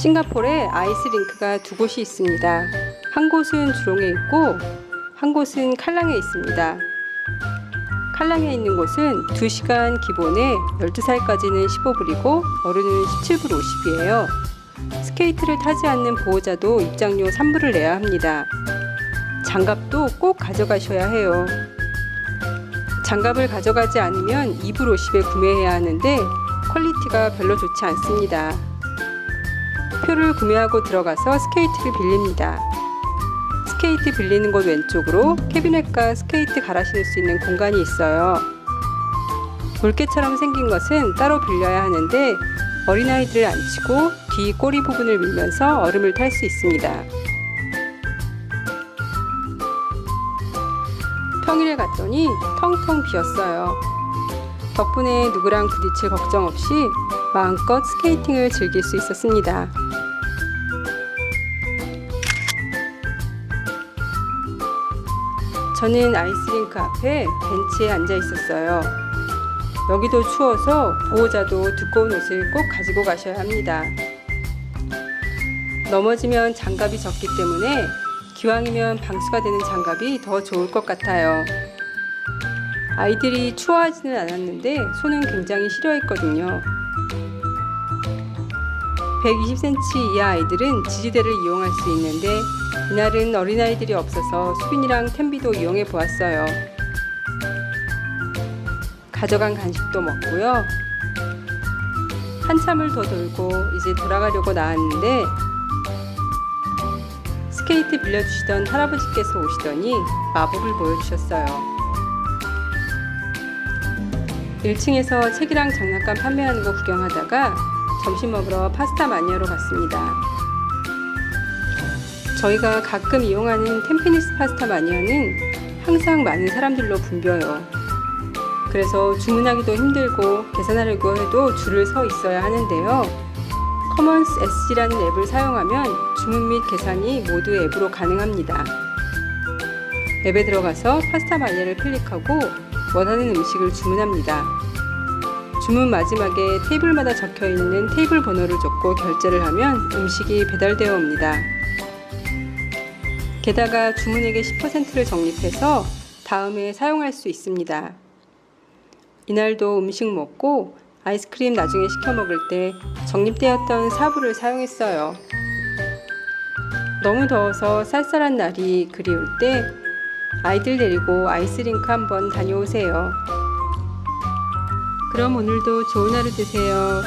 싱가포르에 아이스링크가 두 곳이 있습니다. 한 곳은 주롱에 있고 한 곳은 칼랑에 있습니다. 칼랑에 있는 곳은 2시간 기본에 12살까지는 15불이고 어른은 17불 50이에요. 스케이트를 타지 않는 보호자도 입장료 3불을 내야 합니다. 장갑도 꼭 가져가셔야 해요. 장갑을 가져가지 않으면 2불 50에 구매해야 하는데 퀄리티가 별로 좋지 않습니다. 표를 구매하고 들어가서 스케이트를 빌립니다. 스케이트 빌리는 곳 왼쪽으로 캐비넷과 스케이트 갈아 신을 수 있는 공간이 있어요. 물개처럼 생긴 것은 따로 빌려야 하는데 어린아이들을 앉히고 뒤 꼬리 부분을 밀면서 얼음을 탈 수 있습니다. 평일에 갔더니 텅텅 비었어요. 덕분에 누구랑 부딪힐 걱정 없이 마음껏 스케이팅을 즐길 수 있었습니다. 저는 아이스링크 앞에 벤치에 앉아 있었어요. 여기도 추워서 보호자도 두꺼운 옷을 꼭 가지고 가셔야 합니다. 넘어지면 장갑이 적기 때문에 기왕이면 방수가 되는 장갑이 더 좋을 것 같아요. 아이들이 추워하지는 않았는데 손은 굉장히 시려했거든요. 120cm 이하 아이들은 지지대를 이용할 수 있는데 이날은 어린아이들이 없어서 수빈이랑 텐비도 이용해 보았어요. 가져간 간식도 먹고요. 한참을 더 돌고 이제 돌아가려고 나왔는데 스케이트 빌려주시던 할아버지께서 오시더니 마법을 보여주셨어요. 1층에서 책이랑 장난감 판매하는 거 구경하다가 점심 먹으러 파스타 마니아로 갔습니다. 저희가 가끔 이용하는 템피니스 파스타 마니아는 항상 많은 사람들로 붐벼요. 그래서 주문하기도 힘들고 계산하려고 해도 줄을 서 있어야 하는데요. 커먼스 SC라는 앱을 사용하면 주문 및 계산이 모두 앱으로 가능합니다. 앱에 들어가서 파스타 마니아를 클릭하고 원하는 음식을 주문합니다. 주문 마지막에 테이블마다 적혀 있는 테이블 번호를 적고 결제를 하면 음식이 배달되어 옵니다. 게다가 주문액의 10%를 적립해서 다음에 사용할 수 있습니다. 이날도 음식 먹고 아이스크림 나중에 시켜 먹을 때 적립되었던 사부를 사용했어요. 너무 더워서 쌀쌀한 날이 그리울 때 아이들 데리고 아이스링크 한번 다녀오세요. 그럼 오늘도 좋은 하루 되세요.